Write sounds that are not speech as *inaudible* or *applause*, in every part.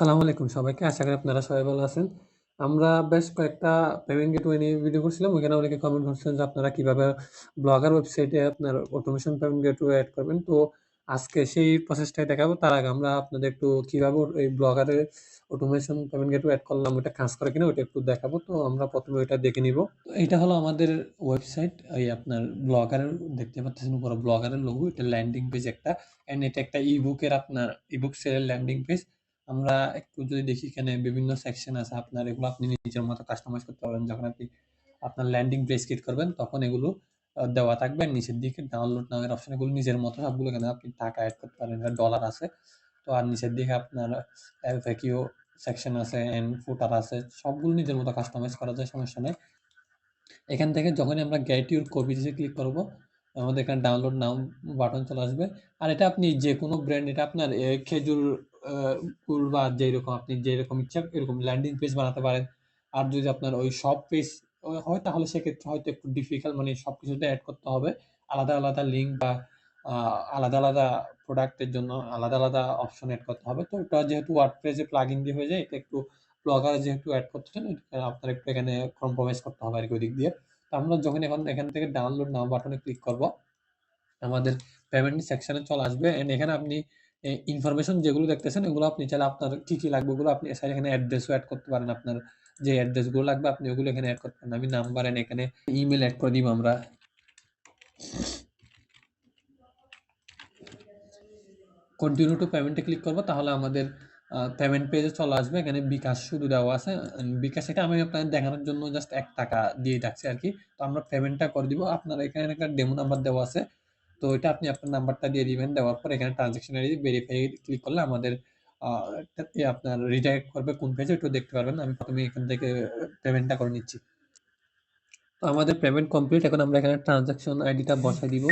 আসসালামু আলাইকুম সবাইকে। আশা করি আপনারা সবাই ভালো আছেন। আমরা বেশ কয়েকটা পেমেন্ট গেটওয়ে নিয়ে ভিডিও করছিলাম। ওইখানে অনেকে কমেন্ট করছেন যে আপনারা কীভাবে ব্লগার ওয়েবসাইটে আপনার অটোমেশন পেমেন্ট গেটওয়ে অ্যাড করবেন। তো আজকে সেই প্রসেসটাই দেখাবো। তার আগে আমরা আপনাদের একটু কীভাবে এই ব্লগারের অটোমেশন পেমেন্ট গেটওয়ে অ্যাড করলাম, ওইটা কাজ করে কিনা ওইটা একটু দেখাবো। তো আমরা প্রথমে ওইটা দেখে নিব। তো এইটা হলো আমাদের ওয়েবসাইট। এই আপনার ব্লগারের দেখতে পাচ্ছেন উপরে ব্লগারের লোগো। এটা ল্যান্ডিং পেজ একটা। অ্যান্ড এটা একটা ই-বুকের আপনার ই-বুক সেলের ল্যান্ডিং পেজ। আমরা একটু যদি দেখি এখানে বিভিন্ন সেকশন আছে আপনার এগুলো আপনি নিজের মতো কাস্টমাইজ করতে পারবেন। যখন আপনি আপনার ল্যান্ডিং পেজ ক্রিয়েট করবেন তখন এগুলো দেওয়া থাকবে। নিচের দিকে ডাউনলোড নাও এর অপশন এগুলো নিজের মতো সবগুলো এখানে আপনি টাকা অ্যাড করতে পারেন। ডলার আছে। তো আর নিচের দিকে আপনার FAQ সেকশন আছে এন্ড ফুটার আছে। সবগুলো নিজের মতো কাস্টমাইজ করা যায় সমস্যা নেই এখান থেকে যখনই আমরা গেট ইউর কপিস এ ক্লিক করব, আমাদের এখানে ডাউনলোড নাও বাটন চলে আসবে। আর এটা আপনি যে কোনো ব্র্যান্ড এটা আপনার খেজুর বা যেরকম আপনি যেরকম ইচ্ছা এরকম ল্যান্ডিং পেজ বানাতে পারেন। আর যদি আপনার ওই সব পেজ হয় তাহলে সেক্ষেত্রে হয়তো একটু ডিফিকাল্ট মানে সব কিছুতে অ্যাড করতে হবে। আলাদা, আলাদা লিঙ্ক বা আলাদা, আলাদা প্রোডাক্টের জন্য আলাদা, আলাদা অপশন অ্যাড করতে হবে। তো ওটা যেহেতু ওয়ার্ডপ্রেস এ প্লাগইন দিয়ে হয়ে যায় এটা একটু ব্লগার যেহেতু অ্যাড করতে চান আপনার একটু এখানে কম্প্রোমাইজ করতে হবে আরকি ওদিক দিয়ে। তো আমরা যখন এখন এখান থেকে ডাউনলোড নাও বাটনে ক্লিক করব, আমাদের পেমেন্ট সেকশনে চলে আসবে এন্ড এখানে আপনি ইনফরমেশন যেগুলো দেখতেছেন এগুলো আপনি চাইলে আপনার কি, কি লাগবে ওগুলো আপনি চাইলে এখানে অ্যাড্রেসও অ্যাড করতে পারেন। আপনার যে অ্যাড্রেসগুলো লাগবে আপনি ওগুলো এখানে অ্যাড করতে পারেন। আমি নাম্বার এন্ড এখানে ইমেল অ্যাড করে দিব আমরা। কন্টিনিউ টু পেমেন্ট ক্লিক করব তাহলে আমাদের পেমেন্ট পেজে চলে আসবে। এখানে বিকাশ শুধু দেওয়া আছে। বিকাশ এটা আমি আপনাদের দেখানোর জন্য জাস্ট এক টাকা দিয়ে থাকছি আর কি তো আমরা পেমেন্টটা করে দিব। আপনার এখানে একটা ডেমো নাম্বার দেওয়া আছে। তো এটা আপনি আপনার নাম্বারটা দিয়ে দিবেন। দেওয়ার পর এখানে ট্রান্সেকশন আইডি ভেরিফাই ক্লিক করলে আমাদের আপনার রিডাইরেক্ট করবে কোন পেজে ওটাও দেখতে পারবেন। আমি প্রথমে এখান থেকে পেমেন্টটা করে নিচ্ছি। তো আমাদের পেমেন্ট কমপ্লিট। এখন আমরা এখানে ট্রান্সেকশন আইডিটা বসায় দিব।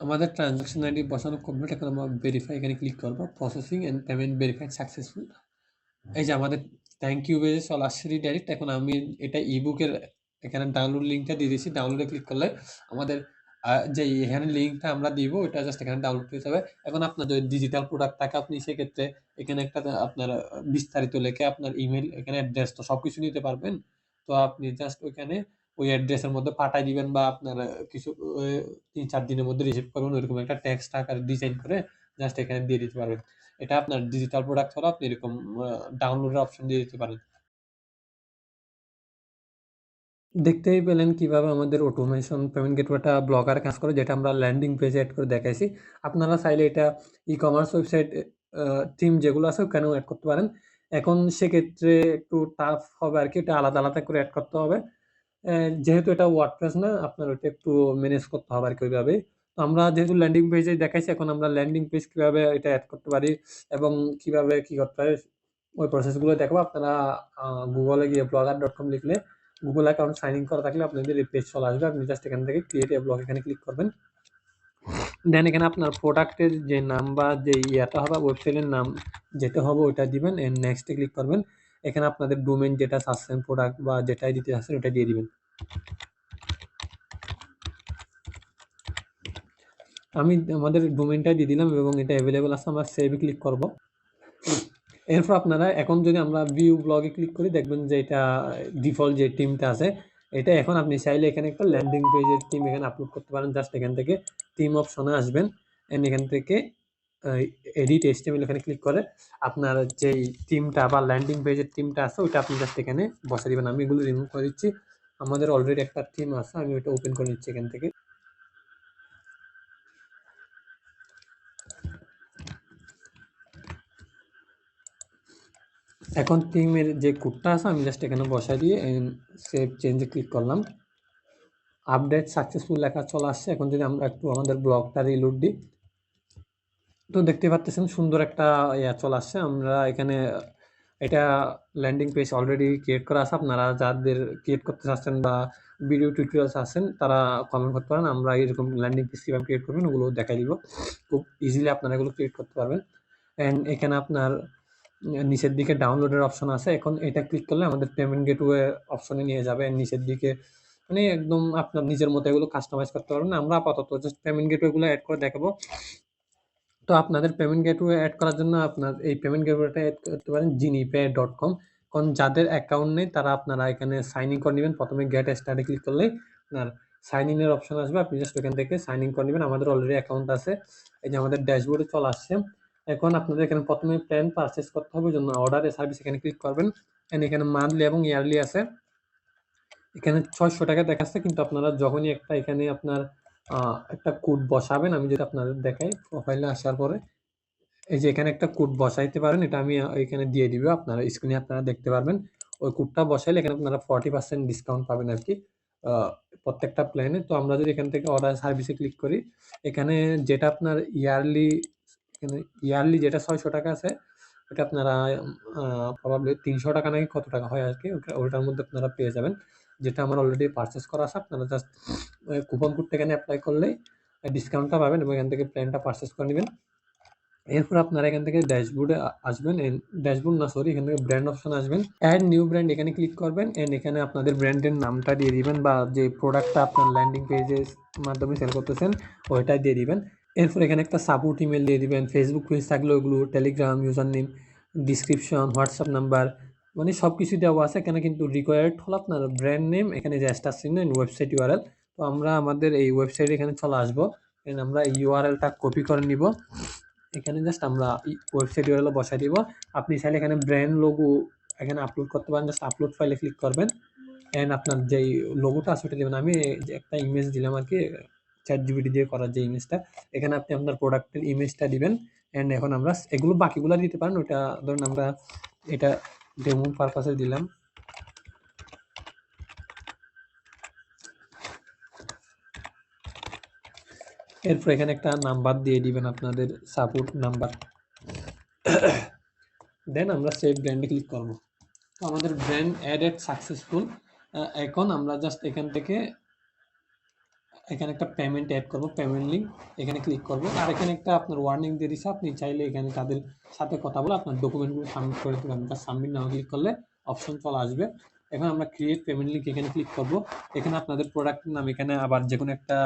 আমাদের ট্রান্সেকশন আইডি বসানো কমপ্লিট। এখন আমরা ভেরিফাই এখানে ক্লিক করব। Processing and payment verified successful. এই যে আমাদের থ্যাংক ইউ পেজে চলে আসছে রিডাইরেক্ট। এখন আমি এটা ই-বুকের এখানে ডাউনলোড লিঙ্কটা দিয়ে দিয়েছি। ডাউনলোডে ক্লিক করলে আমাদের যে এখানে লিঙ্কটা আমরা দিব ওটা জাস্ট এখানে ডাউনলোড যাবে। এখন আপনার যদি ডিজিটাল প্রোডাক্ট থাকে, আপনি সেক্ষেত্রে এখানে একটা আপনার বিস্তারিত লেখে আপনার ইমেইল এখানে অ্যাড্রেস তো সব কিছু নিতে পারবেন। তো আপনি জাস্ট ওইখানে ওই অ্যাড্রেসের মধ্যে পাঠায় দিবেন বা আপনার কিছু তিন ৩-৪ দিনের মধ্যে রিসিভ করবেন ওইরকম একটা টেক্সট আকারে ডিজাইন করে জাস্ট এখানে দিয়ে দিতে পারবেন। এটা আপনার ডিজিটাল প্রোডাক্ট ছাড়াও আপনি এরকম ডাউনলোডের অপশন দিয়ে দিতে পারেন। দেখতেই পেলেন কীভাবে আমাদের অটোমেশন পেমেন্ট গেটওয়েটা ব্লগারে কাজ করে যেটা আমরা ল্যান্ডিং পেজে এড করে দেখাইছি। আপনারা চাইলে এটা ই-কমার্স ওয়েবসাইট এ আ থিম যেগুলো আছে ওখানেও এড করতে পারেন। এখন সেক্ষেত্রে একটু টাফ হবে আরকি। এটা আলাদা, আলাদা করে এড করতে হবে। যেহেতু এটা ওয়ার্ডপ্রেস না আপনার ওইটা একটু মেনেজ করতে হবে আরকি ওইভাবেই। তো আমরা যেহেতু ল্যান্ডিং পেজে দেখাইছি এখন আমরা ল্যান্ডিং পেজ কীভাবে এটা এড করতে পারি এবং কীভাবে কি করতে হয় ওই প্রসেসগুলো দেখাবো। আপনারা গুগলে গিয়ে blogger.com লিখলে গুগল অ্যাকাউন্ট সাইন ইন করা থাকলে আপনাদের এই পেজ চলে আসবে। আপনি জাস্ট এখান থেকে ক্রিয়েট এ ব্লগ এখানে ক্লিক করবেন। দেন এখানে আপনার প্রোডাক্টের যে নাম বা যে ইয়াটা হবে ওয়েবসাইটের নাম যেটা হবে, ওইটা দিবেন এন্ড নেক্সট ক্লিক করবেন। এখানে আপনাদের ডোমেইন যেটা চাচ্ছেন প্রোডাক্ট বা যেটাই দিতে চাচ্ছেন ওটা দিয়ে দিবেন। আমি আমাদের ডোমেইনটা দিয়ে দিলাম এবং এটা এভেইলেবল আছে। আমরা সেভ ক্লিক করব। এরপর আপনারা এখন যদি আমরা ভিউ ব্লগে ক্লিক করি, দেখবেন যে এটা ডিফল্ট যে টিমটা আছে, এটা এখন আপনি চাইলে এখানে একটা ল্যান্ডিং পেজের টিম এখানে আপলোড করতে পারেন। জাস্ট এখান থেকে টিম অপশনে আসবেন। এন্ড এখান থেকে এডিট HTML এখানে ক্লিক করে আপনার যেই টিমটা বা ল্যান্ডিং পেজের টিমটা আছে, ওইটা আপনি জাস্ট এখানে বসায় দিবেন। আমি এগুলো রিমুভ করে দিচ্ছি। আমাদের অলরেডি একটা টিম আছে। আমি ওইটা ওপেন করে নিচ্ছি এখান থেকে। এখন থিমের যে কোডটা আছে, আমি জাস্ট এখানে বসায় দিয়ে সেভ চেঞ্জে ক্লিক করলাম। আপডেট সাকসেসফুল লেখা চলে আসছে। এখন যদি আমরা একটু আমাদের ব্লগটা রিলোড দিই। তো দেখতে পারতেছেন সুন্দর একটা ইয়া চলে আসছে। আমরা এখানে, এটা ল্যান্ডিং পেজ অলরেডি ক্রিয়েট করা আছে। আপনারা যাদের ক্রিয়েট করতে চাচ্ছেন বা ভিডিও টিউটোরিয়ালস আছেন, তারা কমেন্ট করতে পারেন। আমরা এরকম ল্যান্ডিং পেজ কীভাবে ক্রিয়েট করবেন, ওগুলো দেখাই দিব। খুব ইজিলি আপনারা এগুলো ক্রিয়েট করতে পারবেন। অ্যান্ড এখানে আপনার নিচের দিকে ডাউনলোডের অপশন আছে। এখন এটা ক্লিক করলে আমাদের পেমেন্ট গেটওয়ে অপশনে নিয়ে যাবে। নিচের দিকে মানে একদম আপনার নিজের মতো এগুলো কাস্টমাইজ করতে পারবেন। আমরা আপাতত জাস্ট পেমেন্ট গেটওয়ে গুলো এড করে দেখাবো। তো তো আপনাদের পেমেন্ট গেটওয়ে অ্যাড করার জন্য আপনার এই পেমেন্ট গেটওয়েটা অ্যাড করতে পারেন জিনিপে ডট কম কারণ যাদের অ্যাকাউন্ট নেই, তারা আপনারা এখানে সাইন ইন করে নেবেন প্রথমে গেট স্টার্টে ক্লিক করলে আপনার সাইন ইনের অপশন আসবে আপনি জাস্ট ওখান থেকে সাইন ইন করে নেবেন আমাদের অলরেডি অ্যাকাউন্ট আছে এই যে আমাদের ড্যাশবোর্ডে চলে আসছে এখন আপনাদের এখানে প্রথমে প্ল্যান পারচেস করতে হবে, জন্য অর্ডার এ সার্ভিস এখানে ক্লিক করবেন। এন্ড এখানে মান্থলি এবং ইয়ারলি আছে। এখানে ছয়শো টাকা দেখাচ্ছে, কিন্তু আপনারা যখনই একটা এখানে আপনার একটা কোড বসাবেন, আমি যদি আপনাদের দেখাই প্রোফাইলে আসার পরে, এই যে এখানে একটা কোড বসাইতে পারেন, এটা আমি এখানে দিয়ে দিব, আপনারা স্ক্রিনে আপনারা দেখতে পারবেন। ওই কোডটা বসাইলে এখানে আপনারা ফর্টি পার্সেন্ট ডিসকাউন্ট পাবেন আর কি প্রত্যেকটা প্ল্যানে তো আমরা যদি এখান থেকে অর্ডার সার্ভিসে ক্লিক করি, এখানে যেটা আপনার ইয়ারলি এখানে ইয়ারলি যেটা ছয়শো টাকা আছে, ওটা আপনারা প্রবাবলি তিনশো টাকা নাকি কত টাকা হয় আর কি ওটা, ওটার মধ্যে আপনারা পেয়ে যাবেন। যেটা আমার অলরেডি পারচেস করা আছে, আপনারা জাস্ট কুপন কোডটা এখানে অ্যাপ্লাই করলেই ডিসকাউন্টটা পাবেন এবং এখান থেকে প্ল্যানটা পারচেস করে নেবেন। এরপর আপনারা এখান থেকে ড্যাশবোর্ডে আসবেন ড্যাশবোর্ড না সরি এখান থেকে ব্র্যান্ড অপশন আসবেন। অ্যাড নিউ ব্র্যান্ড এখানে ক্লিক করবেন এন্ড এখানে আপনাদের ব্র্যান্ডের নামটা দিয়ে দিবেন বা যে প্রোডাক্টটা আপনার ল্যান্ডিং পেজের মাধ্যমে সেল করতেছেন ওইটা দিয়ে দিবেন। এরপর এখানে একটা সাপোর্ট ইমেল দিয়ে দিবেন। ফেসবুক পেজ থাকলে ওগুলো Telegram user name description WhatsApp number মানে সব কিছু দেওয়া আছে। এখানে কিন্তু রিকোয়ার্ড হলো আপনার ব্র্যান্ড নেম এখানে যে স্টার চিহ্ন ওয়েবসাইট ইউআরএল তো আমরা আমাদের এই ওয়েবসাইট এখানে চলে আসব। আমরা ইউআরএলটা কপি করে নিব। এখানে জাস্ট আমরা ওয়েবসাইট ইউআরএল বসাই দিব। আপনি চাইলে এখানে ব্র্যান্ড লোগো এখানে আপলোড করতে পারেন। জাস্ট আপলোড ফাইলে ক্লিক করবেন। এন্ড আপনার যেই লোগোটা আছে, ওটা দেবেন। আমি একটা ইমেজ দিলাম আর কি চ্যাট জিবিটি দিয়ে করার যে ইমেজটা এখানে আপনি আপনার প্রোডাক্টের ইমেজটা দিবেন এন্ড এখন আমরা এগুলো বাকিগুলো দিতে পারেন ওটা ধরুন আমরা এটা ডেমো পারপাসে দিলাম। এরপর এখানে একটা নাম্বার দিয়ে দিবেন আপনাদের সাপোর্ট নাম্বার দেন আমরা সেভ ব্র্যান্ডে ক্লিক করব। আমাদের ব্র্যান্ড অ্যাডেড সাকসেসফুল এখন আমরা জাস্ট এখান থেকে এখানে একটা পেমেন্ট অ্যাড করব পেমেন্ট লিঙ্ক এখানে ক্লিক করব। আর এখানে একটা আপনার ওয়ার্নিং দিয়ে দিচ্ছে আপনি চাইলে এখানে তাদের সাথে কথা বলে আপনার ডকুমেন্টগুলো সাবমিট করে দেবেন তার সাবমিট নাও ক্লিক করলে অপশন চলে আসবে। এখন আমরা ক্রিয়েট পেমেন্ট লিঙ্ক এখানে ক্লিক করব। এখানে আপনাদের প্রোডাক্টের নাম, এখানে আবার যে কোনো একটা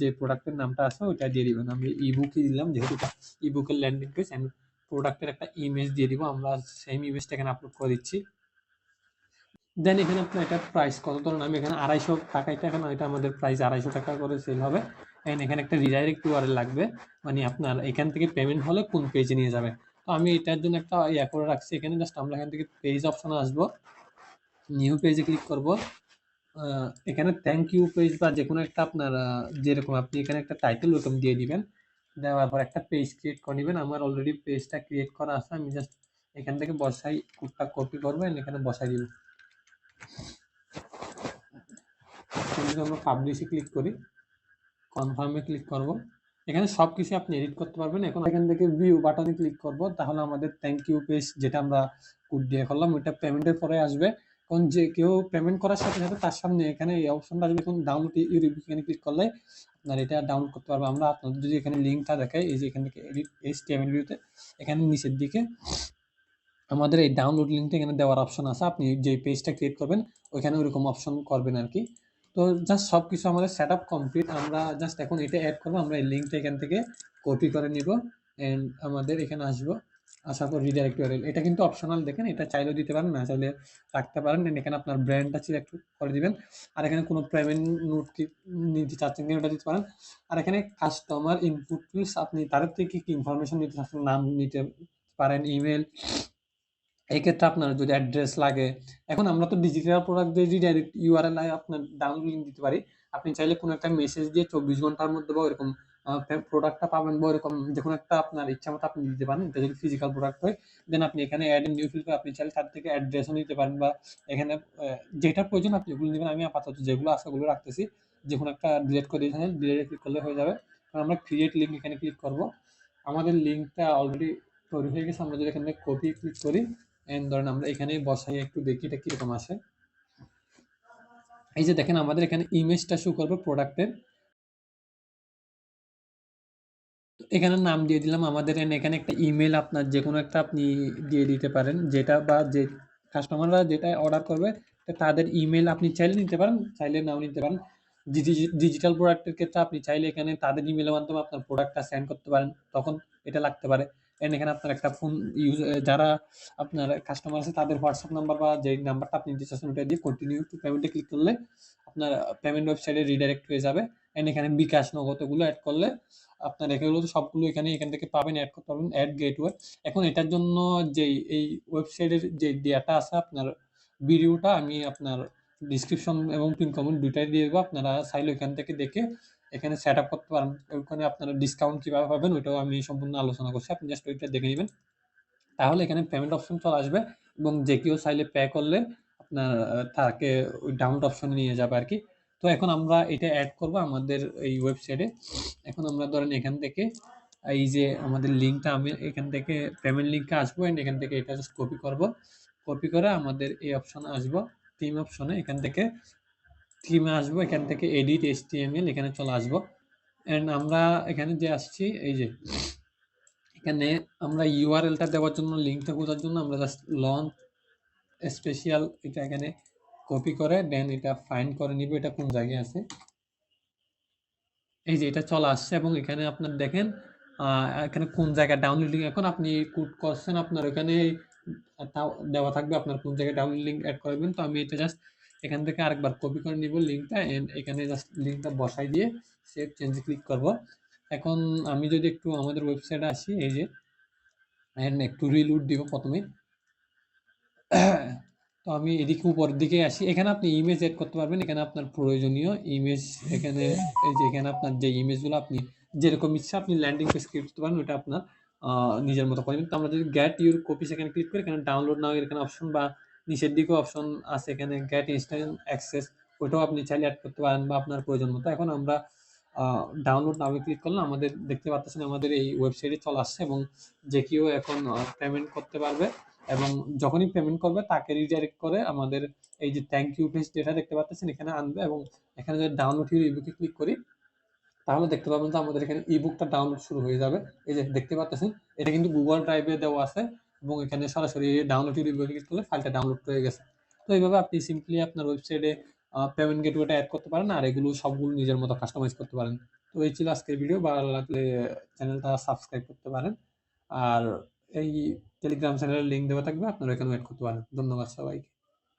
যে প্রোডাক্টের নামটা আছে, ওইটা দিয়ে দিবেন। আমি ইবুকই দিলাম, যেহেতু ইবুকের ল্যান্ডিং পেজ অ্যান্ড প্রোডাক্টের একটা ইমেজ দিয়ে দিব। আমরা সেম ইমেজটা এখানে আপলোড করে দিচ্ছি। দেন এখানে আপনার এটা প্রাইস কত? ধরুন আমি এখানে আড়াইশো টাকা, এটা এখন এটা আমাদের প্রাইস আড়াইশো টাকা করে সেল হবে। এন্ড এখানে একটা রিডাইরেক্ট ইউআরএল লাগবে। মানে আপনার এখান থেকে পেমেন্ট হলে কোন পেজে নিয়ে যাবে। তো আমি এটার জন্য একটা ইয়া করে রাখছি এখানে। জাস্ট আমরা এখান থেকে পেজ অপশনে আসব। নিউ পেজে ক্লিক করব। এখানে থ্যাংক ইউ পেজ বা যে কোনো একটা আপনার যেরকম আপনি এখানে একটা টাইটেল ওরকম দিয়ে দিবেন। দেওয়ার পর একটা পেজ ক্রিয়েট করে নেবেন। আমার অলরেডি পেজটা ক্রিয়েট করা আছে। আমি জাস্ট এখান থেকে বসাই কোডটা কপি করব এখানে বসাই দিব। যদি পাবলিশে ক্লিক করি কনফার্মে ক্লিক করব। এখানে সব কিছু আপনি এডিট করতে পারবেন। এখন এখান থেকে ভিউ বাটনে ক্লিক করব, তাহলে আমাদের থ্যাংক ইউ পেজ যেটা আমরা কোড দিয়ে করলাম, ওইটা পেমেন্টের পরে আসবে। কারণ যে কেউ পেমেন্ট করার সাথে সাথে তার সামনে এখানে এই অপশনটা আসবে, এখন ডাউনলোড ইউরিপ এখানে ক্লিক করলে আপনার এটা ডাউনলোড করতে পারবে। আমরা আপনাদের যদি এখানে লিঙ্কটা দেখাই, এই যে এখান থেকে এডিট এইচ টিএমএল ভিউতে এখানে নিচের দিকে আমাদের এই ডাউনলোড লিঙ্কটা এখানে দেওয়ার অপশন আছে। আপনি যে পেজটা ক্রিয়েট করবেন, ওইখানে ওইরকম অপশন করবেন আর কি। তো জাস্ট সব কিছু আমাদের সেট আপ কমপ্লিট আমরা জাস্ট এখন এটা অ্যাড করব, আমরা এই লিঙ্কটা এখান থেকে কপি করে নিব অ্যান্ড আমাদের এখানে আসব। আসার পর রিডাইরেক্ট ইউআরএল এটা কিন্তু অপশনাল দেখেন, এটা চাইলেও দিতে পারেন, না চাইলে রাখতে পারেন। And এখানে আপনার ব্র্যান্ডটা সিলেক্ট করে দিবেন। আর এখানে কোনো পেমেন্ট নোট কি নিতে চাচ্ছেন কিনা ওটা দিতে পারেন। আর এখানে কাস্টমার ইনপুট আপনি তাদের থেকে কি ইনফরমেশন নিতে চাচ্ছেন, নাম নিতে পারেন ইমেল এই ক্ষেত্রে আপনার যদি অ্যাড্রেস লাগে, এখন আমরা তো ডিজিটাল প্রোডাক্ট দিয়ে রিডাইরেক্ট ইউআরএল আপনার ডাউনলোড লিঙ্ক দিতে পারি, আপনি চাইলে কোনো একটা মেসেজ দিয়ে চব্বিশ ঘণ্টার মধ্যে বা এরকম প্রোডাক্টটা পাবেন বা এরকম যে কোনো একটা আপনার ইচ্ছা মতো আপনি দিতে পারেন, এটা যদি ফিজিক্যাল প্রোডাক্ট হয় দেন আপনি এখানে অ্যাড নিউ ফিল করে আপনি চাইলে তার থেকে অ্যাড্রেসও নিতে পারেন বা এখানে যেটা প্রয়োজন আপনি ওগুলো নেবেন, আমি আপাতত যেগুলো আছে ওগুলো রাখতেছি যে কোনো একটা ডিলিট করে দিয়েছেন ডিলিট ক্লিক করলে হয়ে যাবে। কারণ আমরা ক্রিয়েট লিঙ্ক এখানে ক্লিক করব। আমাদের লিঙ্কটা অলরেডি তৈরি হয়ে গেছে, আমরা যদি এখানে কপি ক্লিক করি এন্ড ধরেন আমরা এখানে বসাই, একটু দেখি এটা কীরকম আসে এই যে দেখেন, আমাদের এখানে ইমেজটা শো করবে প্রোডাক্টের এখানে নাম দিয়ে দিলাম, আমাদের এখানে একটা ইমেল আপনার যে কোনো একটা আপনি দিয়ে দিতে পারেন। যেটা বা যে কাস্টমাররা যেটা অর্ডার করবে তাদের ইমেল আপনি চাইলে নিতে পারেন, চাইলে নাও নিতে পারেন। ডিজিটাল প্রোডাক্টের ক্ষেত্রে আপনি চাইলে এখানে তাদের ইমেলের মাধ্যমে আপনার প্রোডাক্টটা সেন্ড করতে পারেন, তখন এটা লাগতে পারে। এন্ড এখানে আপনার একটা ফোন ইউজ যারা আপনার কাস্টমার আছে, তাদের হোয়াটসঅ্যাপ নাম্বার বা যে নাম্বারটা আপনি দিতে চাচ্ছেন, ওটা দিয়ে কন্টিনিউ টু পেমেন্টে ক্লিক করলে আপনার পেমেন্ট ওয়েবসাইটে রিডাইরেক্ট হয়ে যাবে। এন্ড এখানে বিকাশ নগদ এগুলো অ্যাড করলে আপনার এগুলো সবগুলো এখানে, এখান থেকে পাবেন অ্যাড করতে পারবেন অ্যাড গেটওয়ে এখন এটার জন্য যে এই ওয়েবসাইটের যে ডেটা আছে, আপনার ভিডিওটা আমি আপনার ডিসক্রিপশন এবং পিন কমেন্ট দুইটাই দিয়ে দেবো। আপনারা চাইলে ওইখান থেকে দেখে এখানে সেট আপ করতে পারেন। ওখানে আপনারা ডিসকাউন্ট কীভাবে পাবেন, ওইটাও আমি সম্পূর্ণ আলোচনা করছি। আপনি জাস্ট ওইটা দেখে নেবেন। তাহলে এখানে পেমেন্ট অপশন চলে আসবে এবং যে কেউ চাইলে পে করলে আপনার তাকে ওই ডাউনলোড অপশনে নিয়ে যাবে আর কি। তো এখন আমরা এটা অ্যাড করব আমাদের এই ওয়েবসাইটে এখন আমরা ধরেন এখান থেকে, এই যে আমাদের লিঙ্কটা আমি এখান থেকে পেমেন্ট লিঙ্কে আসব এন্ড এখান থেকে এটা জাস্ট কপি করব। কপি করে আমাদের এই অপশনে আসব। থিম অপশনে এখান থেকে থিমে আসব, এখান থেকে এডিট এসটিএমএল এখানে চলে আসব। অ্যান্ড আমরা এখানে যে আসছি, এই যে, এখানে আমরা ইউআরএলটা দেওয়ার জন্য লিঙ্কটা খোঁজার জন্য আমরা জাস্ট লঞ্চ স্পেশাল এটা এখানে কপি করে দেন এটা ফাইন্ড করে নিব, এটা কোন জায়গায় আছে। এই যে, এটা চলে আসছে এবং এখানে আপনার দেখেন এখানে কোন জায়গায় ডাউনলোডিং এখন আপনি কোড করছেন, আপনার ওখানে দেওয়া থাকবে, আপনার কোন জায়গায় ডাউনলোড অ্যাড করবেন, তো আমি এটা জাস্ট এখান থেকে আরেকবার কপি করে নিব লিঙ্কটা এন্ড এখানে জাস্ট লিঙ্কটা বসাই দিয়ে সেভ চেঞ্জে ক্লিক করব। এখন আমি যদি একটু আমাদের ওয়েবসাইটে আসি, এই যে এন্ড একটু রিলুট দিব প্রথমে। *clears throat* তো আমি এদিকে উপরের দিকে আসি। এখানে আপনি ইমেজ এড করতে পারবেন, এখানে আপনার প্রয়োজনীয় ইমেজ এখানে এই যে, এখানে আপনার যে ইমেজগুলো আপনি যেরকম ইচ্ছা আপনি ল্যান্ডিং পেজ ক্রিয়েট করতে পারেন ওটা আপনার নিজের মতো করে নিন। তো আমরা যদি গ্যাট ইউর কপি সেখানে ক্লিক করি, এখানে ডাউনলোড নাও এখানে অপশন বা নিচের দিকেও অপশন আছে এখানে গেট ইনস্ট্যান্ট অ্যাক্সেস ওটাও আপনি চাইলে অ্যাড করতে পারেন বা আপনার প্রয়োজন মতো। এখন আমরা ডাউনলোড নামে ক্লিক করলাম, আমাদের দেখতে পাচ্ছেন আমাদের এই ওয়েবসাইটে চলে আসছে এবং যে কেউ এখন পেমেন্ট করতে পারবে এবং যখনই পেমেন্ট করবে তাকে রিডাইরেক্ট করে আমাদের এই যে থ্যাংক ইউ পেজ যেটা দেখতে পাচ্ছেন এখানে আনবে এবং এখানে যদি ডাউনলোড ইউর ইবুকে ক্লিক করি, তাহলে দেখতে পাবেন যে আমাদের এখানে ইবুকটা ডাউনলোড শুরু হয়ে যাবে। এই যে দেখতে পাচ্ছেন এটা কিন্তু গুগল ড্রাইভে দেওয়া আছে। এবং এখানে সরাসরি ডাউনলোড ইউর ক্লিক করলে ফাইলটা ডাউনলোড হয়ে গেছে। তো এইভাবে আপনি সিম্পলি আপনার ওয়েবসাইটে পেমেন্ট গেটওয়েটা অ্যাড করতে পারেন আর এগুলো সবগুলো নিজের মতো কাস্টমাইজ করতে পারেন। তো এই ছিল আজকের ভিডিও ভালো লাগলে চ্যানেলটা সাবস্ক্রাইব করতে পারেন। আর এই টেলিগ্রাম চ্যানেলের লিঙ্ক দেওয়া থাকবে, আপনারা এখানে অ্যাড করতে পারেন। ধন্যবাদ সবাইকে।